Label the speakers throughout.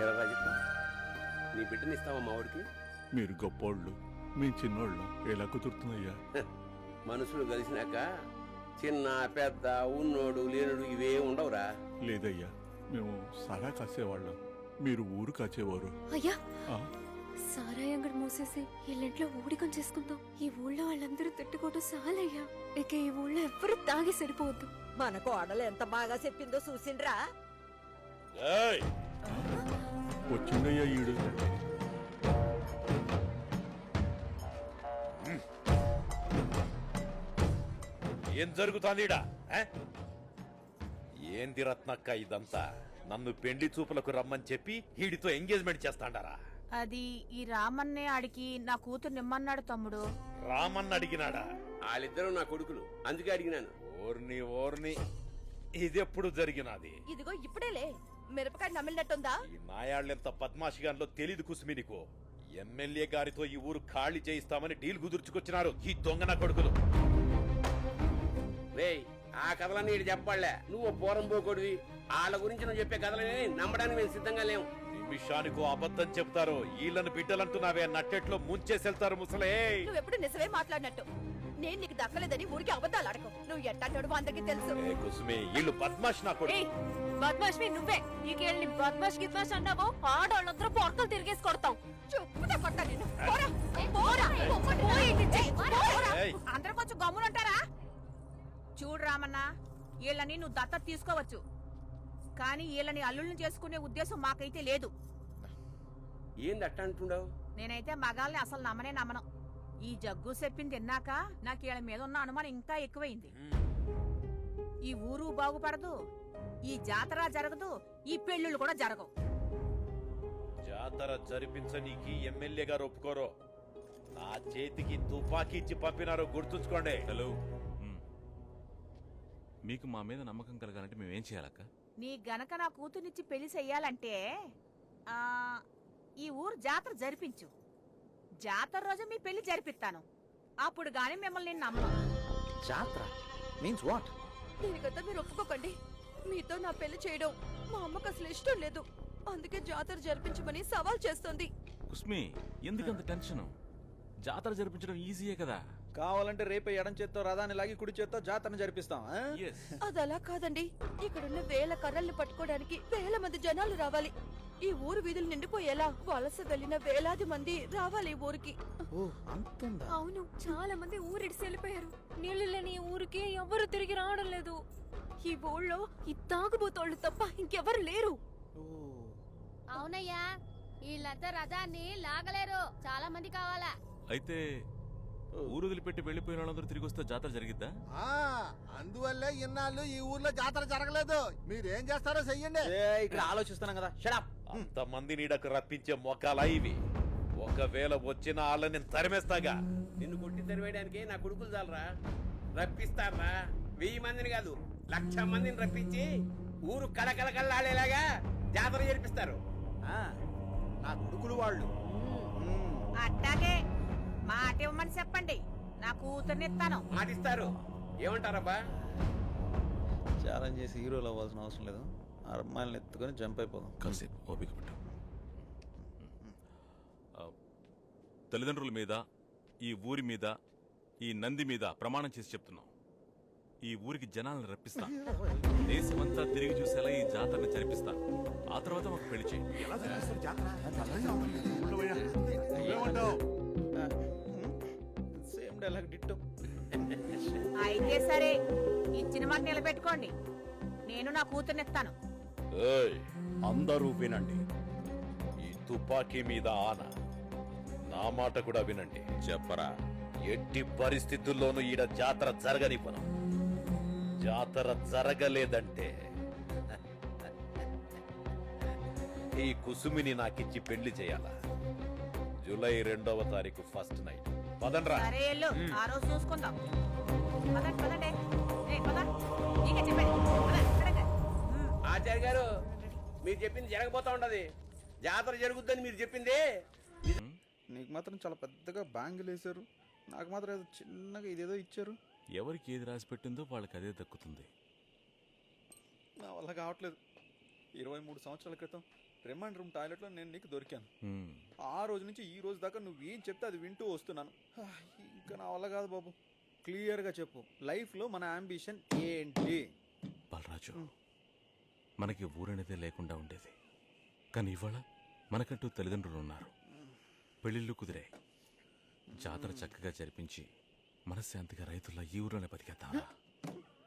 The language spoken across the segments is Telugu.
Speaker 1: ఎరా రాజు నీ బిడ్డని ఇస్తావా మా వాడికి
Speaker 2: మీరు గొప్పోళ్ళు మీ చిన్నోళ్ళు. ఎలా కుదురుతుందయ్యా?
Speaker 1: మనుషులు కలిసినాక చిన్న పెద్ద ఉన్నోడు లేనుడు ఇవే ఉండవురా.
Speaker 2: లేదయ్యా మేము సరా కాసేవాళ్ళం. మీరు ఊరు కాచేవారు.
Speaker 3: అయ్యా!
Speaker 2: ఆ,
Speaker 3: సారాయి అంగడి మూసేసి ఇల్లింట్లో ఊడికం చేసుకుందాం. ఈ ఊళ్ళో వాళ్ళందరూ తిట్టుకోవడం చాలయ్యా. ఇక ఈ ఊళ్ళో ఎవ్వరూ తాగి సరిపోవద్దు.
Speaker 4: మన కోడలు ఎంత బాగా చెప్పిందో చూసిండ్రా.
Speaker 2: వచ్చిందయ్యా ఈడు.
Speaker 5: ఏం జరుగుతోంది ఏంది రత్నక్క ఇదంతా? నన్ను పెండ్లి చూపులకు రమ్మని చెప్పి వీడితో ఎంగేజ్మెంట్ చేస్తాండారా?
Speaker 6: అది ఈ రామన్నే ఆడికి నా కూతురు నిమ్మన్నాడు తమ్ముడు.
Speaker 5: రామన్న అడిగినాడా?
Speaker 1: వాళ్ళిద్దరూ నా కొడుకులు. అందుకే అడిగినాను.
Speaker 5: ఓర్ని ఓర్ని. ఇదెప్పుడు జరిగినది?
Speaker 4: ఇదిగో ఇప్పుడేలే. మిరపకాయ నమిలినట్టుందా?
Speaker 5: ఈ నాయాళ్ళెంత పద్మాషిగాన్లో తెలీదు కుసుమి నీకు. ఎమ్మెల్యే గారితో ఈ ఊరు ఖాళీ చేయిస్తామని డీల్ కుదుర్చుకొచ్చినారు ఈ దొంగ నా కొడుకులు.
Speaker 1: రేయ్ ఆ కథలన్నీ ఇటు చెప్పాలే నువ్వు పూరం పోకొడివి. వాళ్ళ గురించి నువ్వు చెప్పే కథలని నమ్మడానికి మేము సిద్ధంగా లేవు
Speaker 5: నిమిషానికో అబద్ధం చెప్తారు వీళ్ళని బిడ్డలంటున్నావే నట్టెట్లో ముంచేసెళ్తారు ముసలే.
Speaker 4: నువ్వెప్పుడు నిజమే మాట్లాడినట్టు. నేను నీకు దక్కలేదని ఊరికి అబద్ధాలు అడగవు నువ్వు ఎట్టన్నాడు అందరికీ తెలుసు.
Speaker 5: ఏ కుసుమి వీళ్ళు నా కొడుకు.
Speaker 3: బద్మాష్మి నువ్వే. నీకెళ్ళి బద్మాష్ గిద్మాష్ అన్నావో ఆడవాళ్ళందరూ పొరకలు తిరిగేసి కొడతాం
Speaker 4: చెప్పుదా కొట్ట నేను పోరా,
Speaker 3: పోరా,
Speaker 6: అందరూ కొంచెం గమ్మునుంటారా చూడు రామన్న వీళ్ళని నువ్వు దత్తత తీసుకోవచ్చు. కానీ వీళ్ళని అల్లుల్ని చేసుకునే ఉద్దేశం మాకైతే లేదు.
Speaker 1: ఏంది అట్ట అంటుండవు
Speaker 6: నేనైతే మగాల్ని అసలు నమ్మనే నమ్మను. ఈ జగ్గు చెప్పింది తిన్నాక నాకు వీళ్ళ మీద ఉన్న అనుమానం ఇంకా ఎక్కువైంది. ఈ ఊరు బాగుపడదు ఈ జాతర జరగదు ఈ పెళ్ళిళ్ళు కూడా జరగవు.
Speaker 5: జాతర జరిపించనీకి ఎమ్మెల్యే గారు ఒప్పుకోరు. నా చేతికి తుపాకీ ఇచ్చి పంపినారో గుర్తుంచుకోండి.
Speaker 7: హలో. మీకు మా మీద నమ్మకం కలగాలంటే మేమేం చేయాలక్క?
Speaker 6: నీ గనక నా కూతుర్నిచ్చి పెళ్ళి చెయ్యాలంటే ఆ ఈ ఊరు జాతర జరిపించు. జాతర రోజు మీ పెళ్ళి జరిపిస్తాను. అప్పుడు గాని మిమ్మల్ని నేను నమ్మను.
Speaker 8: జాత్ర? మీన్స్ వాట్
Speaker 4: దీనికంతా మీరు ఒప్పుకోకండి. మీతో నా పెళ్ళి చేయడం మా అమ్మకు అసలు ఇష్టం లేదు. అందుకే జాతర జరిపించమని సవాల్ చేస్తుంది.
Speaker 7: కుస్మి ఎందుకంత టెన్షన్? జాతర జరిపించడం ఈజీయే కదా.
Speaker 8: కావాలంటే రేపే ఎడం చేత్తో రథాన్ని లాగి కుడి చేత్తో జాతరను జరిపిస్తాం ఆ?
Speaker 4: అది అలా కాదండి. ఇక్కడున్న వేల కర్రల్ని పట్టుకోవడానికి వేల మంది జనాలు రావాలి. ఈ ఊరు వీధులు నిండిపోయేలా వలస వెళ్ళిన వేలాది మంది రావాలి ఈ ఊరికి.
Speaker 8: ఓ అంతుందా?
Speaker 3: అవును చాలా మంది ఊరిడిసి వెళ్ళిపోయారు. నీళ్ళు లేని ఈ ఊరికి ఎవరు తిరిగి రావడం లేదు. ఈ ఊళ్ళో ఈ తాగుబోతోళ్ళు తప్ప ఇంకెవరు లేరు.
Speaker 8: ఓ.
Speaker 9: అవునయ్యా వీళ్ళంతా రథాన్ని లాగలేరు. చాలా మంది కావాలా?
Speaker 7: అయితే ఊరు వదిలిపెట్టి వెళ్ళిపోయిన వాళ్ళందరూ తిరిగి వస్తే జాతర జరిగిద్దా?
Speaker 10: ఆ అందువల్లే ఇన్నాళ్ళు ఈ ఊర్లో జాతర జరగలేదు. మీరేం చేస్తారో చెయ్యండి.
Speaker 8: ఏ, ఇక్కడ ఆలోచిస్తున్నాం కదా. షడప్
Speaker 5: అంతమంది నీడకు రప్పించే మొక్కలా ఇవి. ఒకవేళ వచ్చిన వాళ్ళని నేను తరిమేస్తాగా.
Speaker 1: నిన్ను కొట్టి తెరవేయడానికి నా కొడుకులు చాలరా. రప్పిస్తారా వెయ్యి మందిని కాదు లక్ష మందిని రప్పించి ఊరు కళకళకళలాడేలాగా జాతర జరిపిస్తారు.
Speaker 8: నా కొడుకులు వాళ్ళు.
Speaker 6: అట్టాగే. ఇవ్వమని చెప్పండి. నా కూతుర్నిస్తాను
Speaker 1: మాటిస్తారు. ఏమంటారబ్బా?
Speaker 8: ఛాలెంజ్ చేసి హీరోలు అవ్వాల్సిన అవసరం లేదు. ఆ అమ్మాయిలను ఎత్తుకొని జంప్ అయిపోదాం.
Speaker 7: కాసేపు ఓపిక పట్టు. ఆ, తల్లిదండ్రుల మీద ఈ ఊరి మీద ఈ నంది మీద ప్రమాణం చేసి చెప్తున్నాం. ఈ ఊరికి జనాలను రప్పిస్తాం. దేశమంతా తిరిగి చూసేలా ఈ జాతరని జరిపిస్తాం. ఆ తర్వాత మాకు పెళ్ళి చేయండి
Speaker 2: ఎలా జరిపిస్తారు జాతర. ఏమంటావ్?
Speaker 8: Dialogue ditto?
Speaker 6: అయితే సరే ఇచ్చిన మాట నిలబెట్టుకోండి. నేను నా కూతుర్నిస్తాను
Speaker 5: ఏయ్,
Speaker 2: అందరూ వినండి.
Speaker 5: ఈ తుపాకీ మీద ఆన. నా మాట కూడా వినండి.
Speaker 7: చెప్పరా
Speaker 5: ఎట్టి పరిస్థితుల్లోనూ ఈడ జాతర జరగనివ్వను జాతర జరగలేదంటే. ఈ కుసుమిని నాకిచ్చి పెళ్ళి చేయాలా? జూలై రెండవ తారీఖు ఫస్ట్ నైట్. పదండ్రా.
Speaker 6: సరే ఎల్లు ఆ రోజు చూసుకుందాం. పదండి పదండి. ఏయ్, పద. నీకే చెప్పాను. పద, పదండి. ఉమ్.
Speaker 1: ఆచార్య గారు మీరు చెప్పింది జరగబోతా ఉండదు జాతర జరుగుద్దని మీరు చెప్పింది.
Speaker 8: నీకు మాత్రం చాలా పెద్దగా బ్యాంగిల్ వేశారు. నాకు మాత్రం ఏదో చిన్నగా ఇదేదో ఇచ్చారు.
Speaker 7: ఎవరికి ఏది రాసి పెట్టిందో వాళ్ళకి అదే దక్కుతుంది.
Speaker 8: నా వల్ల కావట్లేదు. ఇరవై మూడు సంవత్సరాల క్రితం రిమాండ్ రూమ్ టాయిలెట్లో నేను నీకు దొరికాను.
Speaker 7: హ్మ్.
Speaker 8: ఆ రోజు నుంచి ఈ రోజు దాకా నువ్వు ఏం చెప్తే అది వింటూ వస్తున్నాను. ఇంకా నా వల్ల కాదు బాబు. క్లియర్గా చెప్పు. లైఫ్లో మన అంబిషన్ ఏంటి?
Speaker 7: బాలరాజు మనకి ఊరనేదే లేకుండా ఉండేది. కానీ ఇవాళ మనకంటూ తల్లిదండ్రులు ఉన్నారు. పెళ్ళిళ్ళు కుదిరే. జాతర చక్కగా జరిపించి మనశ్శాంతిగా రైతుల ఈ ఊరిలోనే బతికేద్దామా?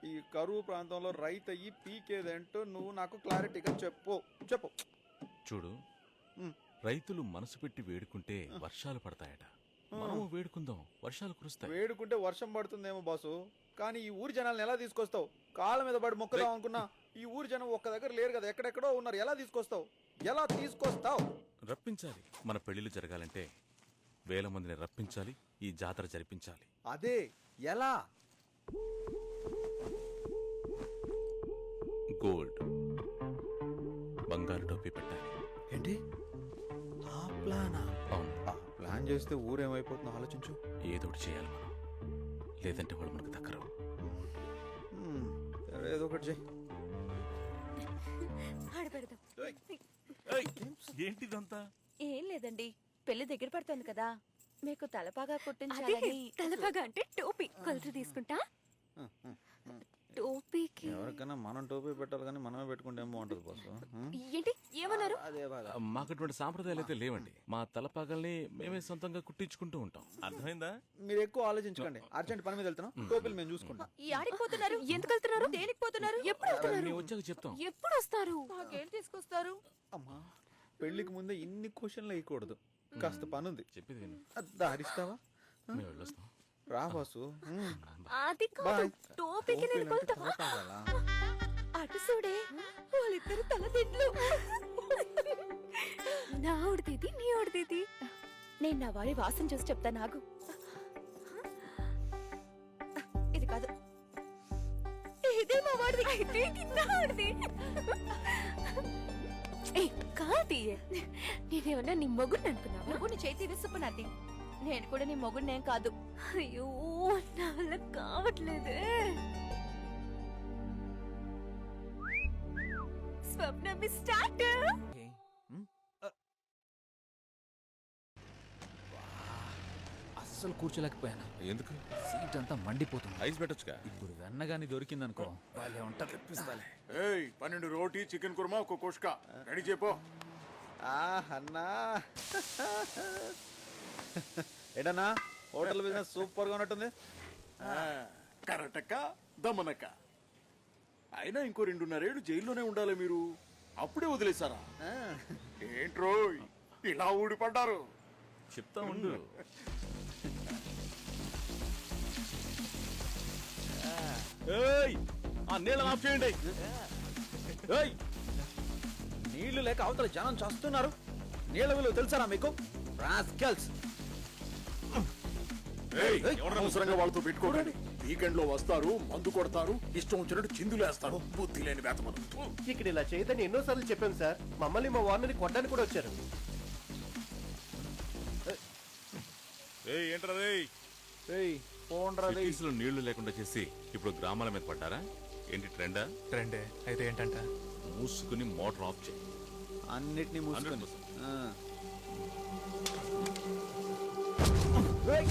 Speaker 8: ఈ కరువు ప్రాంతంలో రైతు అయ్యి పీకేదేంటో నువ్వు నాకు క్లారిటీగా చెప్పు. చెప్పు.
Speaker 7: చూడు. రైతులు మనసు పెట్టి వేడుకుంటే వర్షాలు పడతాయట. మనము వేడుకుందాం వర్షాలు కురుస్తాయి.
Speaker 8: వేడుకుంటే వర్షం పడుతుందేమో బాసు కానీ ఈ ఊరి జనాలను ఎలా తీసుకొస్తావు? కాళ్ళ మీద పడి మొక్కదాం అనుకున్నా ఈ ఊరి జనం ఒక్క దగ్గర లేరు కదా ఎక్కడెక్కడో ఉన్నారు ఎలా తీసుకొస్తావు? ఎలా తీసుకొస్తావు?
Speaker 7: రప్పించాలి. మన పెళ్ళిళ్ళు జరగాలంటే వేల మందిని రప్పించాలి ఈ జాతర జరిపించాలి.
Speaker 8: అదే ఎలా?
Speaker 7: గోల్డ్. బంగారు టోపీ పెట్టాలి.
Speaker 8: ఏంటి? చేస్తే ఊరేమైపోతుందో ఆలోచించు.
Speaker 7: ఏదో ఒకటి చేయాలి మనం. లేదంటే వాళ్ళు మనకు దక్కరు
Speaker 8: హ్మ్, సరే, ఏదో ఒకటి
Speaker 7: ఏంటిదంతా?
Speaker 4: ఏం లేదండి పెళ్ళి దగ్గర పడుతుంది కదా. మీకు తలపాగా
Speaker 3: అదే
Speaker 4: కుట్టించాలని
Speaker 3: తలపాగా అంటే టోపీ. కొలత తీసుకుంటా? టోపీకి
Speaker 8: ఎవరికైనా మనం టోపీ పెట్టాలి కానీ మనమే పెట్టుకుంటే బాసు హ్మ్?
Speaker 3: ఏంటి? ఏమన్నారు?
Speaker 8: అదే బాగా.
Speaker 7: మాకు అటువంటి సాంప్రదాయాలు అయితే లేవండి. మా తలపాగల్ని మేమే సొంతంగా కుట్టించుకుంటూ ఉంటాం. అర్థమైందా?
Speaker 8: మీరు ఎక్కువ ఆలోచించకండి. అర్జెంట్ పని మీద వెళ్తున్నాం. టోపీలు మేము చూసుకుంటాం.
Speaker 4: ఈ ఆడికి పోతున్నారు?
Speaker 3: ఎందుకు వెళ్తున్నారు?
Speaker 4: దేనికి పోతున్నారు?
Speaker 3: ఎప్పుడు వెళ్తున్నారు?
Speaker 7: మేము వచ్చాక చెప్తాం.
Speaker 3: ఎప్పుడు వస్తారు?
Speaker 4: మాకేం తీసుకొస్తారు?
Speaker 8: అమ్మా పెళ్ళికి ముందే ఇన్ని క్వశ్చన్లు వేయకూడదు. కాస్త పని ఉంది
Speaker 7: చెప్పేది విను.
Speaker 8: దారిస్తావా?
Speaker 7: మేము వెళ్ళొస్తాం.
Speaker 8: రా బాసు హ్మ్.
Speaker 3: అది కాదు. టోపీకి నేను కొలత?
Speaker 4: అటు చూడే వాళ్ళిద్దరు తల తిట్లు.
Speaker 3: నా ఉడితేది నీ ఉడితేది.
Speaker 4: నేను నా వాడి వాసన చూసి చెప్తా నాకు ఇది కాదు. ఇదే మా వాడిది.
Speaker 3: అయితే ఇది నా ఉడిది ఏ కాది నేనేమన్నా నీ మొగుడు అనుకున్నావా?
Speaker 4: నువ్వు నీ చేతి విసుపునది నేను కూడా నీ మొగుడినేం కాదు.
Speaker 3: అయ్యో నా వల్ల కావట్లేదే. స్వప్న మీ స్టార్ట్
Speaker 11: అస్సలు కూర్చోలేకపోయాను.
Speaker 7: ఎందుకు?
Speaker 11: సీట్ అంతా మండిపోతుంది.
Speaker 7: ఐస్ పెట్టొచ్చుగా?
Speaker 11: ఇప్పుడు వెన్నగాని దొరికిందనుకో వాళ్ళే ఉంటా తెప్పిస్తాలే.
Speaker 2: ఏయ్ పన్నెండు రోటీ చికెన్ కుర్మా ఒక కుష్క. రెడీ చెప్పు
Speaker 8: ఆ అన్నా. ఏంటన్నా? హోటల్ బిజినెస్ సూపర్గా ఉన్నట్టుంది
Speaker 2: కరటక్క దమనక్క. అయినా ఇంకో రెండున్నరేళ్ళు జైల్లోనే ఉండాలి మీరు. అప్పుడే వదిలేశారా? ఏంట్రో ఇలా ఊడిపడ్డారు.
Speaker 7: చెప్తా ఉండు. ఏయ్! ఆ నీళ్ళని ఆఫ్ చేయండి.
Speaker 8: ఏయ్! నీళ్ళు లేక అవతల జనం చేస్తున్నారు. నీళ్ళ విలువ తెలుసారా మీకు? రాస్కెల్స్.
Speaker 2: ఏయ్, అనవసరంగా వాళ్ళతో పెట్టుకోకండి. వీకెండ్లో వస్తారు మందు కొడతారు ఇష్టం వచ్చినట్టు చిందులేస్తారు బుద్ధి లేని వేతమను
Speaker 11: ఇక్కడ ఇలా చేయదని ఎన్నోసార్లు చెప్పాం సార్. మమ్మల్ని మా వార్నని కొట్టడానికి కూడా వచ్చారు.
Speaker 7: ఏయ్ ఏంట్రా నీళ్ళు లేకుండా చేసి ఇప్పుడు గ్రామాల మీద పడ్డారా? ఏంటి ట్రెండా?
Speaker 11: ట్రెండే. అయితే ఏంటంట?
Speaker 7: మూసుకుని మోటార్ ఆఫ్ చేయి.
Speaker 8: అన్నిటినీ మూసుకొని. Hey!